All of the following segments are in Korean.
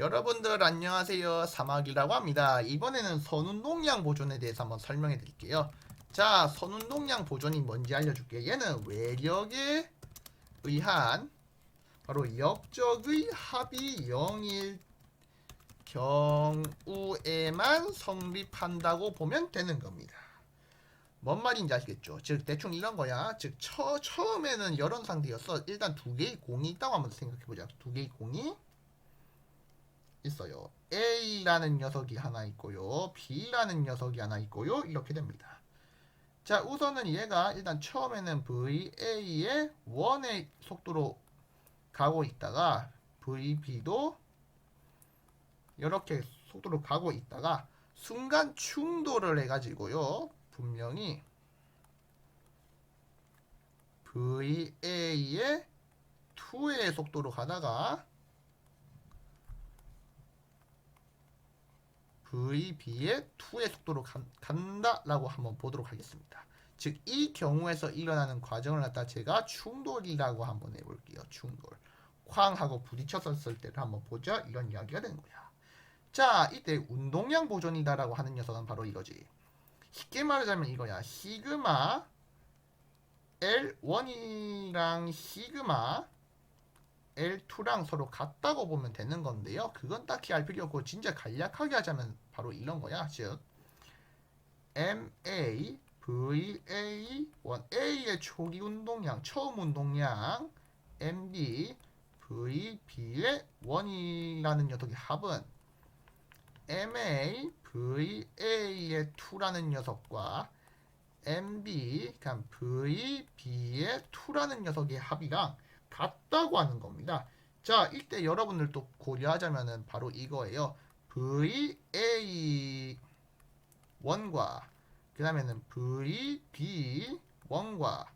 여러분들 안녕하세요 사막이라고 합니다 이번에는 선운동량 보존에 대해서 한번 설명해 드릴게요 자 선운동량 보존이 뭔지 알려줄게요 얘는 외력에 의한 바로 역적의 합이 0일 경우에만 성립한다고 보면 되는 겁니다 뭔 말인지 아시겠죠? 즉 대충 이런 거야. 즉 처, 처음에는 이런 상태였어. 일단 두 개의 공이 있다고 한번 생각해 보자. 두 개의 공이 있어요. A라는 녀석이 하나 있고요. B라는 녀석이 하나 있고요. 이렇게 됩니다. 자, 우선은 얘가 일단 처음에는 VA의 1의 속도로 가고 있다가 VB도 이렇게 속도로 가고 있다가 순간 충돌을 해가지고요. 분명히 VA의 2의 속도로 가다가 VB의 2의 속도로 간, 간다라고 한번 보도록 하겠습니다. 즉 이 경우에서 일어나는 과정을 갖다 제가 충돌이라고 한번 해볼게요. 충돌. 쾅 하고 부딪혔었을 때를 한번 보자 이런 이야기가 되는 거야. 자 이때 운동량 보존이다라고 하는 녀석은 바로 이거지. 쉽게 말하자면 이거야. 시그마 L1이랑 시그마 L2랑 서로 같다고 보면 되는 건데요. 그건 딱히 알 필요 없고 진짜 간략하게 하자면 바로 이런 거야. 즉 MA VA 1A의 초기 운동량, 처음 운동량 MB VB의 1이라는 녀석의 합은 MA VA의 2라는 녀석과 MB 그냥 VB의 2라는 녀석의 합이랑 같다고 하는 겁니다. 자, 이때 여러분들도 고려하자면은 바로 이거예요. VA 1과 그 다음에는 VB 1과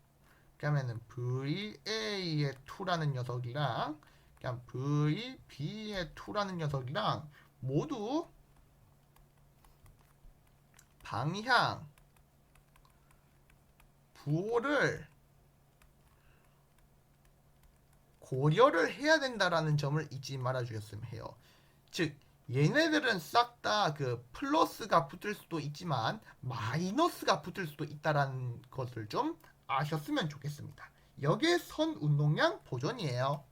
그 다음에는 VA의 2라는 녀석이랑 그냥 VB의 2라는 녀석이랑 모두 방향 부호를 고려를 해야 된다라는 점을 잊지 말아 주셨으면 해요. 즉 얘네들은 싹 다 그 플러스가 붙을 수도 있지만 마이너스가 붙을 수도 있다라는 것을 좀 아셨으면 좋겠습니다. 여기에 선 운동량 보존이에요.